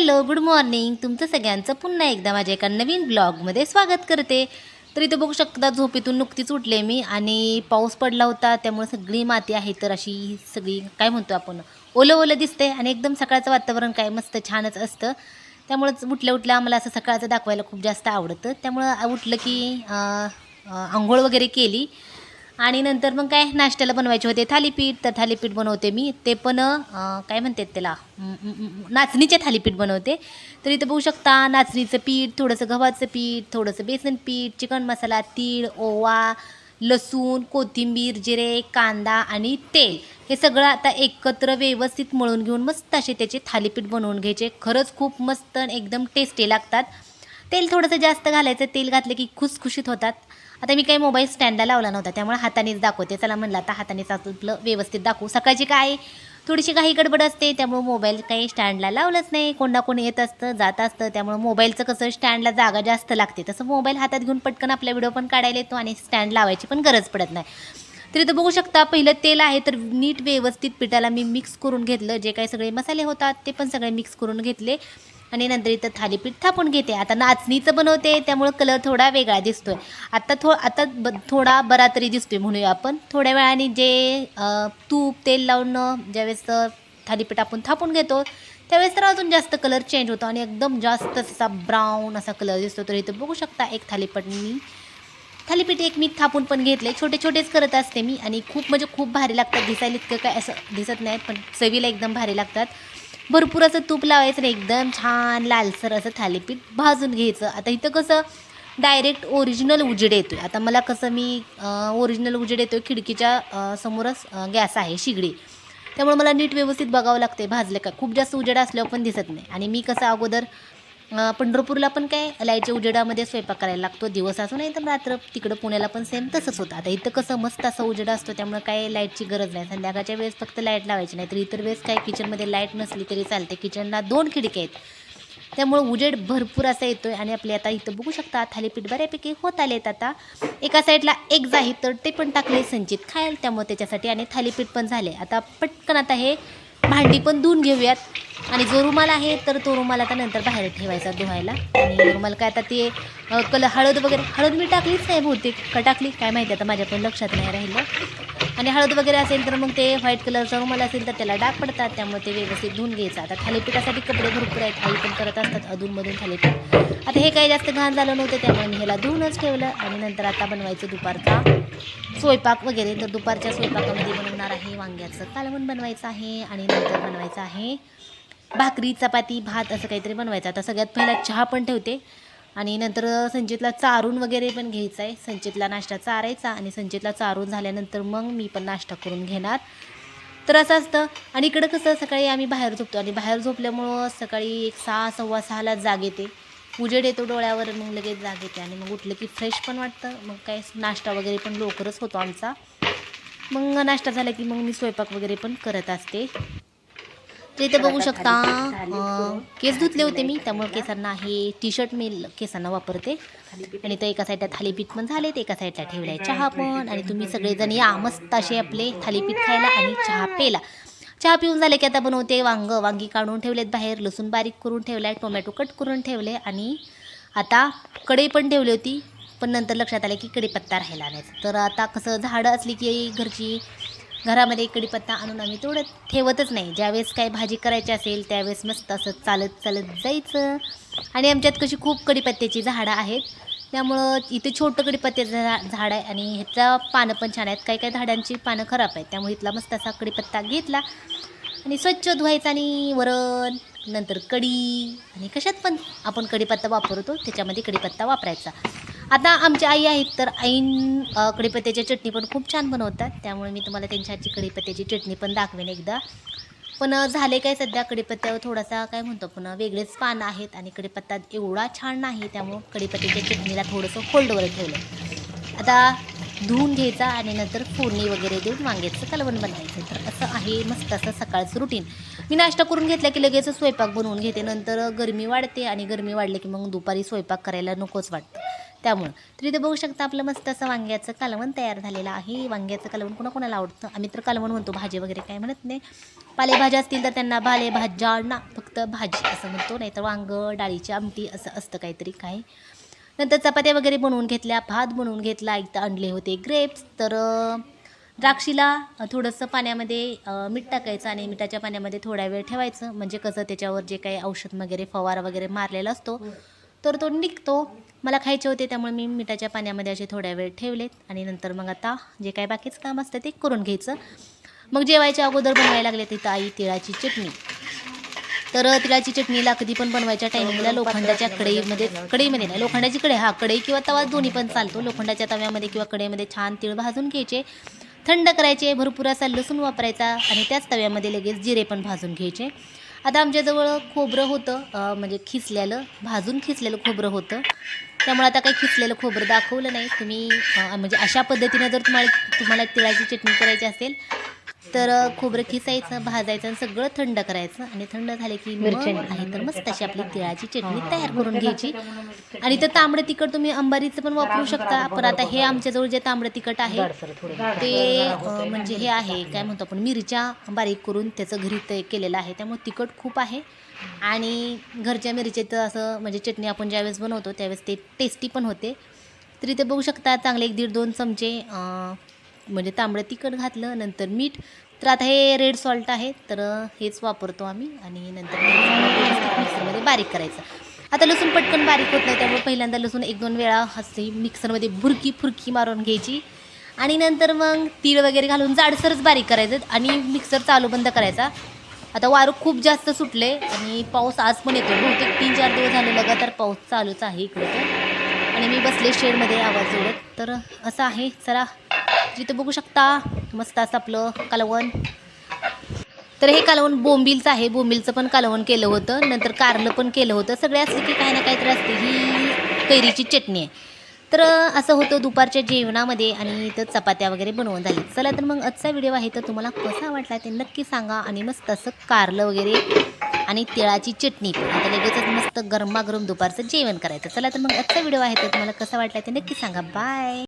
Hello good morning. तुमचं सगळ्यांचं पुन्हा एकदा माझ्या एका नवीन ब्लॉगमध्ये स्वागत करते. तर इथं बघू शकता झोपेतून नुकतीच उठले मी आणि पाऊस पडला होता त्यामुळे सगळी माती आहे. तर अशी सगळी काय म्हणतो आपण ओलं ओलं दिसते आणि एकदम सकाळचं वातावरण काय मस्त छानच असतं. त्यामुळंच उठल्या उठल्या आम्हाला असं सकाळचं दाखवायला खूप जास्त आवडतं. त्यामुळं उठलं की आंघोळ वगैरे केली. आणि नंतर मग काय नाश्त्याला बनवायचे होते थालीपीठ तर थालीपीठ बनवते मी. ते पण काय म्हणतात त्याला नाचणीचे थालीपीठ बनवते. तर इथं बघू शकता नाचणीचं पीठ थोडंसं गव्हाचं पीठ थोडंसं बेसन पीठ चिकन मसाला तीळ ओवा लसूण कोथिंबीर जिरे कांदा आणि तेल. हे सगळं आता एकत्र व्यवस्थित मळून घेऊन मस्त असे त्याचे थालीपीठ बनवून घ्यायचे. खरंच खूप मस्त आणि एकदम टेस्टी लागतात. तेल थोडंसं जास्त घालायचं तेल घातलं की खुसखुशीत होतात. आता मी काही मोबाईल स्टँडला लावला नव्हता त्यामुळे हातानेच दाखवते. चला म्हणलं आता हातानेच आपलं व्यवस्थित दाखवू. सकाळची काय थोडीशी काही गडबड असते त्यामुळे मोबाईल काही स्टँडला लावलंच नाही. कोण ना कोण येत असतं जात असतं त्यामुळे मोबाईलचं कसं स्टँडला जागा जास्त लागते. तसं मोबाईल हातात घेऊन पटकन आपला व्हिडिओ पण काढायला येतो आणि स्टँड लावायची पण गरज पडत नाही. तरी तर बघू शकता पहिलं तेल आहे तर नीट व्यवस्थित पिठाला मी मिक्स करून घेतलं. जे काही सगळे मसाले होतात ते पण सगळे मिक्स करून घेतले. आणि नंतर इथं थालीपीठ थापून घेते. आता नाचणीचं बनवते त्यामुळं कलर थोडा वेगळा दिसतोय. आता थो आता ब थोडा बरा तरी दिसतोय म्हणूया आपण. थोड्या वेळाने जे तूप तेल लावून ज्यावेळेस थालीपीठ आपण थापून घेतो त्यावेळेस तर अजून जास्त कलर चेंज होतो आणि एकदम जास्त असा ब्राऊन असा कलर दिसतो. तर इथं बघू शकता एक थालीपीठ मी. थालीपीठ एक मी थापून पण घेतले छोटे छोटेच करत असते मी आणि खूप म्हणजे खूप भारी लागतात. दिसायला इतकं काय असं दिसत नाही पण चवीला एकदम भारी लागतात. भरपूर असं तूप लावायचं आणि एकदम छान लालसर असं थालीपीठ भाजून घ्यायचं. आता इथं कसं डायरेक्ट ओरिजिनल उजेड येतो आहे आता मला कसं मी ओरिजिनल उजेड येतो आहे खिडकीच्या समोरच गॅस आहे शिगडी. त्यामुळे मला नीट व्यवस्थित बघावं लागते भाजलं का. खूप जास्त उजेड असल्यावर पण दिसत नाही. आणि मी कसं अगोदर पंढरपूरला पण काय लाईटच्या उजेडामध्ये स्वयंपाक करायला लागतो. दिवस असो नाही तर रात्र. तिकडं पुण्याला पण सेम तसंच होतं. आता इथं कसं मस्त असं उजेडा असतो त्यामुळे काय लाईटची गरज नाही. संध्याकाळच्या वेळेस फक्त लाइट लावायची नाही तर इतर वेळेस काय किचनमध्ये लाइट नसली तरी चालते किचनला दोन खिडक्या आहेत. त्यामुळे उजेड भरपूर असा येतो आहे आणि आपले आता इथं बघू शकता थालीपीठ बऱ्यापैकी होत आलेत आता. एका साईडला एक जाही तर ते पण टाकले संचित खायला त्यामुळे त्याच्यासाठी आणि थालीपीठ पण झाले आता पटकन आता हे भांडी पण धुवून घेऊयात. आणि जो रुमाल आहे तर तो रुमाल आता नंतर बाहेर ठेवायचा धुवायला. आणि रुमाल काय आता ते कल हळद वगैरे हळद मी टाकलीच नाही बहुतेक. का टाकली? काय माहिती आता माझ्या पण लक्षात नाही राहिलं. आणि हळद वगैरे असेल तर मग ते व्हाईट कलरचा रुमाल असेल तर त्याला डाग पडतात. त्यामुळे ते व्यवस्थित धुवून घ्यायचं. आता थालीपीठासाठी कपडे भरपूर आहेत. आई पण करत असतात अधूनमधून थालीपीठ. आता हे काही जास्त घाण झालं नव्हतं त्यामुळे मी ह्याला धुवूनच ठेवलं. आणि नंतर आता बनवायचं दुपारचा. स्वयंपाक वगैरे तर दुपारच्या स्वयंपाकामध्ये बनवणार आहे वांग्याचं कालवण बनवायचं आहे आणि नंतर बनवायचं आहे भाकरी चपाती भात असं काहीतरी बनवायचं. आता सगळ्यात पहिला चहा पण ठेवते. आणि नंतर संचितला चारून वगैरे पण घ्यायचं आहे. संचितला नाश्ता चारायचा आणि संचितला चारून झाल्यानंतर मग मी पण नाश्ता करून घेणार. तर असं असतं. आणि इकडं कसं सकाळी आम्ही बाहेर झोपतो. आणि बाहेर झोपल्यामुळं सकाळी एक सहा सव्वा सहाला जाग येते. उजेड येतो डोळ्यावर मग लगेच जाग येते आणि मग उठलं की फ्रेश पण वाटतं. मग काय नाश्ता वगैरे पण लवकरच होतो आमचा. मग नाश्ता झाला की मग मी स्वयंपाक वगैरे पण करत असते. तर इथे बघू शकता केस धुतले होते मी त्यामुळे केसांना हे टी शर्ट मी केसांना वापरते. आणि तर एका साईडला थालीपीठ पण झालेत एका साईडला ठेवलाय चहा पण. आणि तुम्ही सगळेजण या मस्त असे आपले थालीपीठ खायला आणि चहा प्यायला. चहा पिऊन झाले की आता बनवते. वांग वांगी काढून ठेवलेत बाहेर लसूण बारीक करून ठेवलाय टोमॅटो कट करून ठेवले आणि आता कढई पण ठेवली होती पण नंतर लक्षात आलं की कडीपत्ता राहिला नाही. तर आता कसं झाडं असली की घरची घरामध्ये कढीपत्ता आणून आम्ही तेवढं ठेवतच नाही. ज्यावेळेस काय भाजी करायची असेल त्यावेळेस मस्त असं चालत चालत जायचं. आणि आमच्यात कशी खूप कढीपत्त्याची झाडं आहेत. त्यामुळं इथे छोटं कढीपत्त्याचं झा झाड आहे आणि ह्याचा पानं पण छान आहेत. काही काही झाडांची पानं खराब आहेत. त्यामुळे इथला मस्त असा कढीपत्ता घेतला. आणि स्वच्छ धुवायचा आणि वरण नंतर कढी आणि कशात पण आपण कढीपत्ता वापरतो त्याच्यामध्ये कढीपत्ता वापरायचा. आता आमच्या आई आहेत तर आईन कडीपत्त्याची कढीपत्त्याची चटणी पण खूप छान बनवतात. त्यामुळे मी तुम्हाला त्यांच्या आजची कढीपत्त्याची चटणी पण दाखवेन एकदा. पण झाले काय सध्या कढीपत्त्यावर थोडासा काय म्हणतो आपण वेगळेच पानं आहेत आणि कढीपत्ता एवढा छान नाही त्यामुळं कडीपत्त्याच्या चटणीला थोडंसं फोल्डवर ठेवलं. आता धुवून घ्यायचा आणि नंतर फोडणी वगैरे देऊन वांग्याचं कालवण बनवायचं तर असं आहे मस्त असं सकाळचं रुटीन मी नाश्ता करून घेतला की लगेच स्वयंपाक बनवून घेते. नंतर गरमी वाढते आणि गरमी वाढली की मग दुपारी स्वयंपाक करायला नकोच वाटतं. त्यामुळं. तर इथे बघू शकता आपलं मस्त असं वांग्याचं कालवण तयार झालेलं आहे. वांग्याचं कालवण कोणाकोणाला आवडतं? आम्ही तर कालवण म्हणतो भाजी वगैरे काय म्हणत नाही. पालेभाज्या असतील तर त्यांना पालेभाज्या ना फक्त भाजी असं म्हणतो. नाही तर वांग डाळीची आमटी असं असतं काहीतरी काय. नंतर चपात्या वगैरे बनवून घेतल्या भात बनवून घेतला इथं आणले होते ग्रेप्स तर द्राक्षीला थोडंसं पाण्यामध्ये मीठ टाकायचं आणि मिठाच्या पाण्यामध्ये थोडा वेळ ठेवायचं. म्हणजे कसं त्याच्यावर जे काही औषध वगैरे फवारा वगैरे मारलेला असतो तर तो निघतो. मला खायचे होते त्यामुळे मी मिठाच्या पाण्यामध्ये असे थोड्या वेळ ठेवलेत आणि नंतर मग आता जे काय बाकीचं काम असतं ते करून घ्यायचं. मग जेवायच्या अगोदर बनवायला लागले तिथं आई तिळाची चटणी. तर तिळाची चटणीला कधी पण बनवायच्या टायमिंगला लोखंडाच्या कढईमध्ये कढईमध्ये नाही लोखंडाची कढई हा कढई किंवा तवा दोन्ही पण चालतो. लोखंडाच्या तव्यामध्ये किंवा कढईमध्ये छान तीळ भाजून घ्यायचे. थंड करायचे भरपूर असा लसूण वापरायचा आणि त्याच तव्यामध्ये लगेच जिरे पण भाजून घ्यायचे. आता आमच्याजवळ खोबरं होतं म्हणजे खिसलेलं भाजून खिसलेलं खोबरं होतं. त्यामुळे आता काही खिसलेलं खोबरं दाखवलं नाही. तुम्ही म्हणजे अशा पद्धतीनं जर तुम्हाला तुम्हाला तिळाची चटणी करायची असेल तर खोबरं खिसायचं भाजायचं आणि सगळं थंड करायचं आणि थंड झाले की आहे तर मस्त अशी आपली तिळाची चटणी तयार करून घ्यायची. आणि तर तांबडं तिखट तुम्ही अंबारीचं पण वापरू शकता. पण आता हे आमच्याजवळ जे तांबडं तिखट आहे ते म्हणजे हे आहे काय म्हणतो आपण मिरच्या बारीक करून त्याचं घरी ते केलेलं आहे. त्यामुळे तिखट खूप आहे. आणि घरच्या मिरचीचं असं म्हणजे चटणी आपण ज्यावेळेस बनवतो त्यावेळेस ते टेस्टी पण होते. तर इथे बघू शकता चांगले एक दीड दोन चमचे म्हणजे तांबडं तिखट घातलं नंतर मीठ. तर आता हे रेड सॉल्ट आहे तर हेच वापरतो आम्ही आणि नंतर मिक्सरमध्ये बारीक करायचं. आता लसूण पटकन बारीक होत नाही त्यामुळे पहिल्यांदा लसूण एक दोन वेळा हसी मिक्सरमध्ये भुरकी फुरकी मारून घ्यायची. आणि नंतर मग तीळ वगैरे घालून जाडसरच बारीक करायचं आणि मिक्सर चालू बंद करायचा. आता वारं खूप जास्त सुटले आणि पाऊस आज पण येतो बहुतेक तीन चार दिवस झाले लगातार पाऊस चालूच आहे इकडे आणि मी बसले शेडमध्ये आवाज जोडत. तर असं आहे. चला जिथं बघू शकता मस्त असं आपलं कालवण. तर हे कालवण बोंबिलचं आहे. बोंबिलचं पण कालवण केलं होतं. नंतर कारलं पण केलं होतं. सगळे असले की काही ना काहीतरी असते. ही कैरीची चटणी आहे. तर असं होतं दुपारच्या जेवणामध्ये आणि इथं चपात्या वगैरे बनवून झाली. चला तर मग आजचा व्हिडिओ आहे तर तुम्हाला कसा वाटला ते नक्की सांगा आणि मस्त असं कारलं वगैरे आणि तिळाची चटणी. आता लगेचच मस्त गरमागरम दुपारचं जेवण करायचं. चला तर मग आजचा व्हिडिओ आहे तर तुम्हाला कसा वाटला ते नक्की सांगा. बाय.